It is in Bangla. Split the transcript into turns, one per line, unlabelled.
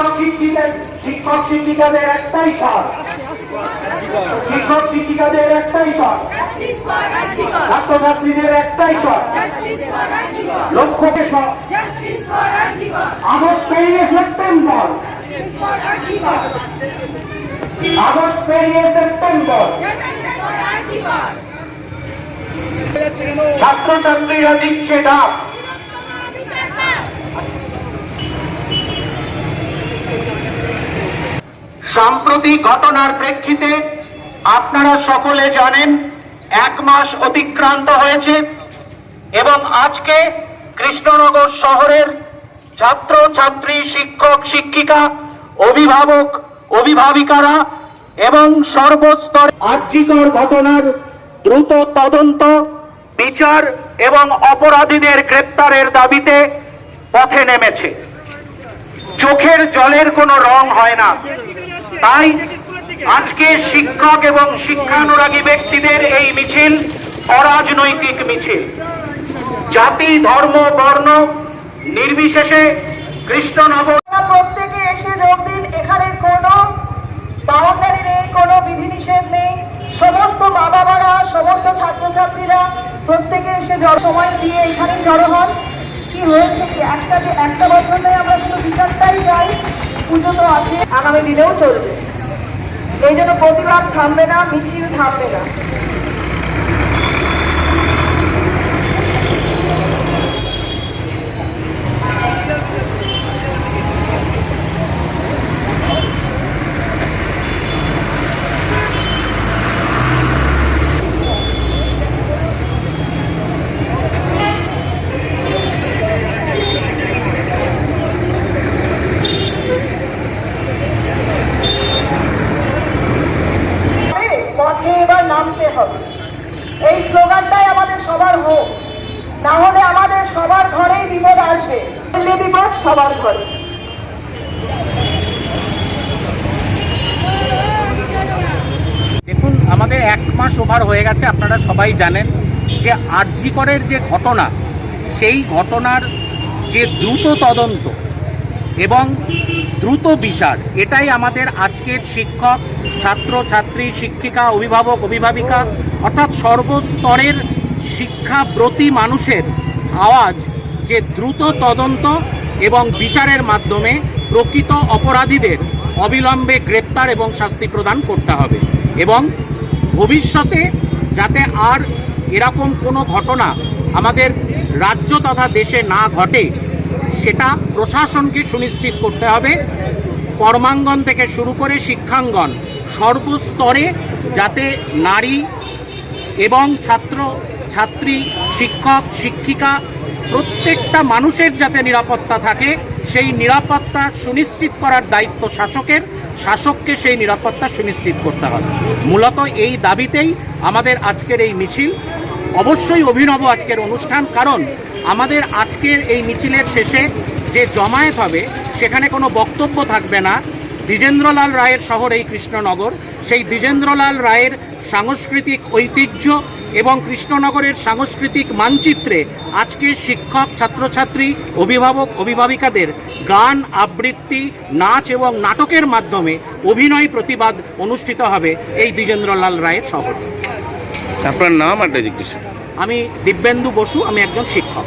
শিক্ষক শিক্ষিকাদের শিক্ষক শিক্ষিকাদের একটাই স্বর শিক্ষক শিক্ষিকাদের একটাই স্বর ছাত্রছাত্রীদের একটাই স্বর. লক্ষ্যকে স্বর. আগস্ট পেরিয়ে সেপ্টেম্বর. আগস্ট পেরিয়ে সেপ্টেম্বর। ছাত্রছাত্রীরা দিচ্ছে ডাক। সাম্প্রতিক ঘটনার প্রেক্ষিতে আপনারা সকলে জানেন এক মাস অতিক্রান্ত হয়েছে এবং আজকে কৃষ্ণনগর শহরের ছাত্র ছাত্রী শিক্ষক, শিক্ষিকা, অভিভাবক, অভিভাবিকারা এবং সর্বস্তর আর্যিকর ঘটনার দ্রুত তদন্ত, বিচার এবং অপরাধীদের গ্রেপ্তারের দাবিতে পথে নেমেছে। চোখের জলের কোনো রং হয় না। তাই আজকে শিক্ষক এবং শিক্ষানুরাগী ব্যক্তিদের এই মিছিল অরাজনৈতিক মিছিল। জাতি, ধর্ম, বর্ণ, নির্বিশেষে
প্রত্যেকে এসে যোগ দিন, এখানে কোনো বাউন্ডারি নেই, কোনো বিধিনিষেধ নেই। সমস্ত বাবা মারা সমস্ত ছাত্রছাত্রীরা প্রত্যেকে এসে সময় দিয়ে এখানে জড়ো হন। কি হয়েছে কি? একটা যে একটা বছর আমরা শুধু বিচারটাই চাই। পুজো তো আছে আগামী দিনেও চলবে। এই জন্য প্রতিবাদ থামবে না মিছিল থামবে না হবে, পথে এবার নামতে হবে এই স্লোগানটাই আমাদের সবার হোক। না হলে আমাদের সবার ঘরেই বিপদ আসবে। বিপদ সবার ঘরে।
দেখুন, আমাদের এক মাস ওভার হয়ে গেছে, আপনারা সবাই জানেন যে আরজিকরের যে ঘটনা, সেই ঘটনার যে দ্রুত তদন্ত এবং দ্রুত বিচার। এটাই আমাদের আজকের শিক্ষক, ছাত্র, ছাত্রী, শিক্ষিকা, অভিভাবক, অভিভাবিকা, অর্থাৎ সর্বস্তরের শিক্ষাব্রতী মানুষের আওয়াজ যে দ্রুত তদন্ত এবং বিচারের মাধ্যমে প্রকৃত অপরাধীদের অবিলম্বে গ্রেপ্তার এবং শাস্তি প্রদান করতে হবে এবং ভবিষ্যতে যাতে আর এরকম কোনো ঘটনা আমাদের রাজ্য তথা দেশে না ঘটে সেটা প্রশাসনকে সুনিশ্চিত করতে হবে। কর্মাঙ্গন থেকে শুরু করে শিক্ষাঙ্গন সর্বস্তরে যাতে নারী এবং ছাত্র, ছাত্রী, শিক্ষক, শিক্ষিকা প্রত্যেকটা মানুষের যাতে নিরাপত্তা থাকে, সেই নিরাপত্তা সুনিশ্চিত করার দায়িত্ব শাসকের। শাসককে সেই নিরাপত্তা সুনিশ্চিত করতে হবে। মূলত এই দাবিতেই আমাদের আজকের এই মিছিল অবশ্যই অভিনব আজকের অনুষ্ঠান, কারণ আমাদের আজকের এই মিছিলের শেষে যে জমায়েত হবে, সেখানে কোনো বক্তব্য থাকবে না। দ্বিজেন্দ্রলাল রায়ের শহর এই কৃষ্ণনগর। সেই দ্বিজেন্দ্রলাল রায়ের সাংস্কৃতিক ঐতিহ্য এবং কৃষ্ণনগরের সাংস্কৃতিক মানচিত্রে আজকে শিক্ষক, ছাত্রছাত্রী, অভিভাবক, অভিভাবিকাদের গান, আবৃত্তি, নাচ এবং নাটকের মাধ্যমে অভিনয় প্রতিবাদ অনুষ্ঠিত হবে এই দ্বিজেন্দ্রলাল রায়ের শহরে।
আপনার নাম আর ডেজিগনেশন
আমি দিব্যেন্দু বসু আমি একজন শিক্ষক।